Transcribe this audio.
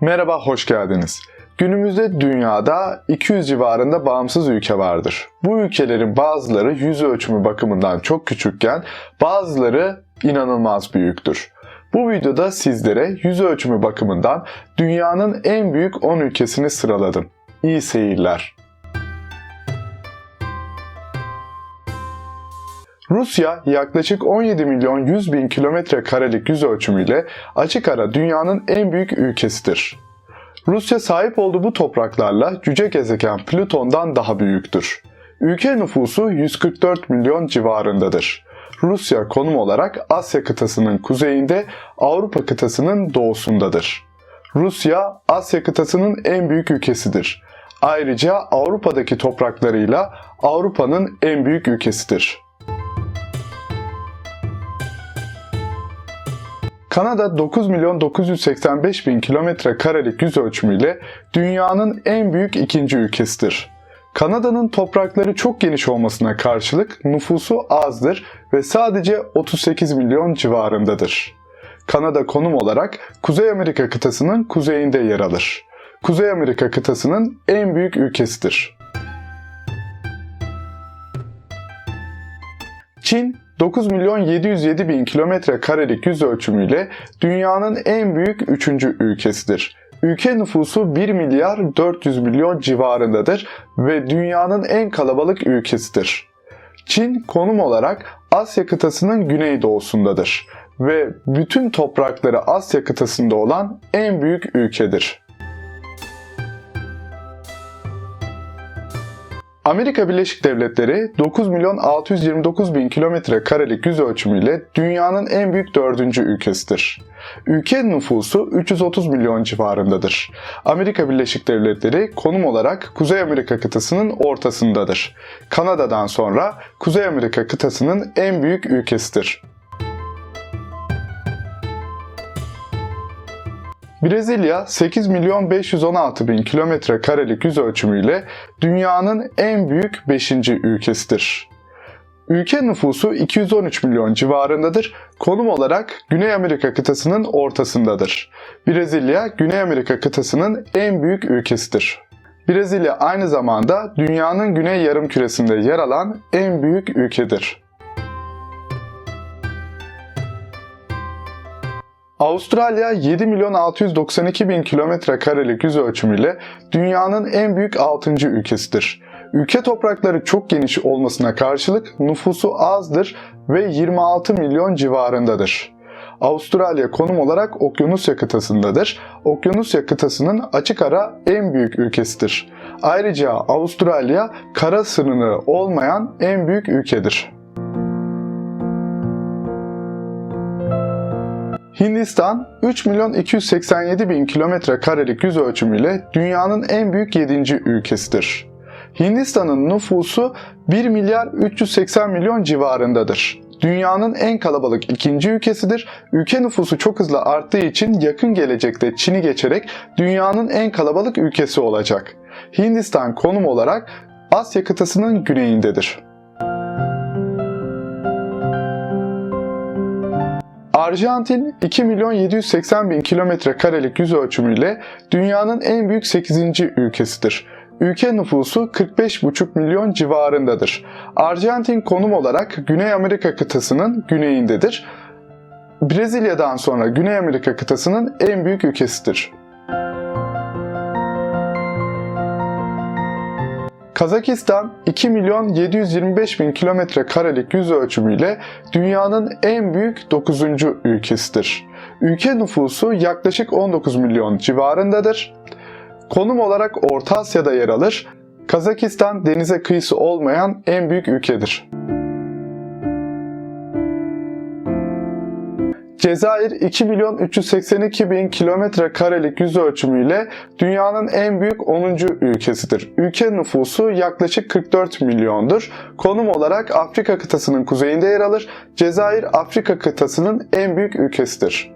Merhaba, hoş geldiniz. Günümüzde dünyada 200 civarında bağımsız ülke vardır. Bu ülkelerin bazıları yüz ölçümü bakımından çok küçükken bazıları inanılmaz büyüktür. Bu videoda sizlere yüz ölçümü bakımından dünyanın en büyük 10 ülkesini sıraladım. İyi seyirler. Rusya yaklaşık 17 milyon 100 bin kilometre karelik yüz ölçümüyle açık ara dünyanın en büyük ülkesidir. Rusya sahip olduğu bu topraklarla cüce gezegen Plüton'dan daha büyüktür. Ülke nüfusu 144 milyon civarındadır. Rusya konum olarak Asya kıtasının kuzeyinde, Avrupa kıtasının doğusundadır. Rusya, Asya kıtasının en büyük ülkesidir. Ayrıca Avrupa'daki topraklarıyla Avrupa'nın en büyük ülkesidir. Kanada 9 milyon 985 bin kilometre karelik yüz ölçümüyle dünyanın en büyük ikinci ülkesidir. Kanada'nın toprakları çok geniş olmasına karşılık nüfusu azdır ve sadece 38 milyon civarındadır. Kanada konum olarak Kuzey Amerika kıtasının kuzeyinde yer alır. Kuzey Amerika kıtasının en büyük ülkesidir. Çin 9 milyon 707 bin kilometre karelik yüz ölçümüyle dünyanın en büyük üçüncü ülkesidir. Ülke nüfusu 1 milyar 400 milyon civarındadır ve dünyanın en kalabalık ülkesidir. Çin konum olarak Asya kıtasının güneydoğusundadır ve bütün toprakları Asya kıtasında olan en büyük ülkedir. Amerika Birleşik Devletleri 9 milyon 629 bin kilometre karelik yüz ölçümüyle dünyanın en büyük dördüncü ülkesidir. Ülke nüfusu 330 milyon civarındadır. Amerika Birleşik Devletleri konum olarak Kuzey Amerika kıtasının ortasındadır. Kanada'dan sonra Kuzey Amerika kıtasının en büyük ülkesidir. Brezilya 8 milyon 516 bin kilometre karelik yüz ölçümüyle dünyanın en büyük 5. ülkesidir. Ülke nüfusu 213 milyon civarındadır. Konum olarak Güney Amerika kıtasının ortasındadır. Brezilya, Güney Amerika kıtasının en büyük ülkesidir. Brezilya aynı zamanda dünyanın güney yarım küresinde yer alan en büyük ülkedir. Avustralya 7 milyon 692 bin kilometre karelik yüz ölçümüyle dünyanın en büyük 6. ülkesidir. Ülke toprakları çok geniş olmasına karşılık nüfusu azdır ve 26 milyon civarındadır. Avustralya konum olarak Okyanusya kıtasındadır. Okyanusya kıtasının açık ara en büyük ülkesidir. Ayrıca Avustralya kara sınırı olmayan en büyük ülkedir. Hindistan 3 milyon 287 bin kilometre karelik yüz ölçümüyle dünyanın en büyük 7. ülkesidir. Hindistan'ın nüfusu 1 milyar 380 milyon civarındadır. Dünyanın en kalabalık ikinci ülkesidir. Ülke nüfusu çok hızlı arttığı için yakın gelecekte Çin'i geçerek dünyanın en kalabalık ülkesi olacak. Hindistan konum olarak Asya kıtasının güneyindedir. Arjantin 2 milyon 780 bin kilometre karelik yüz ölçümüyle dünyanın en büyük 8. ülkesidir. Ülke nüfusu 45,5 milyon civarındadır. Arjantin konum olarak Güney Amerika kıtasının güneyindedir. Brezilya'dan sonra Güney Amerika kıtasının en büyük ülkesidir. Kazakistan 2 milyon 725 bin kilometre karelik yüz ölçümüyle dünyanın en büyük 9. ülkesidir. Ülke nüfusu yaklaşık 19 milyon civarındadır. Konum olarak Orta Asya'da yer alır. Kazakistan denize kıyısı olmayan en büyük ülkedir. Cezayir 2 milyon 382 bin kilometre karelik yüz ölçümüyle dünyanın en büyük 10. ülkesidir. Ülke nüfusu yaklaşık 44 milyondur. Konum olarak Afrika kıtasının kuzeyinde yer alır. Cezayir Afrika kıtasının en büyük ülkesidir.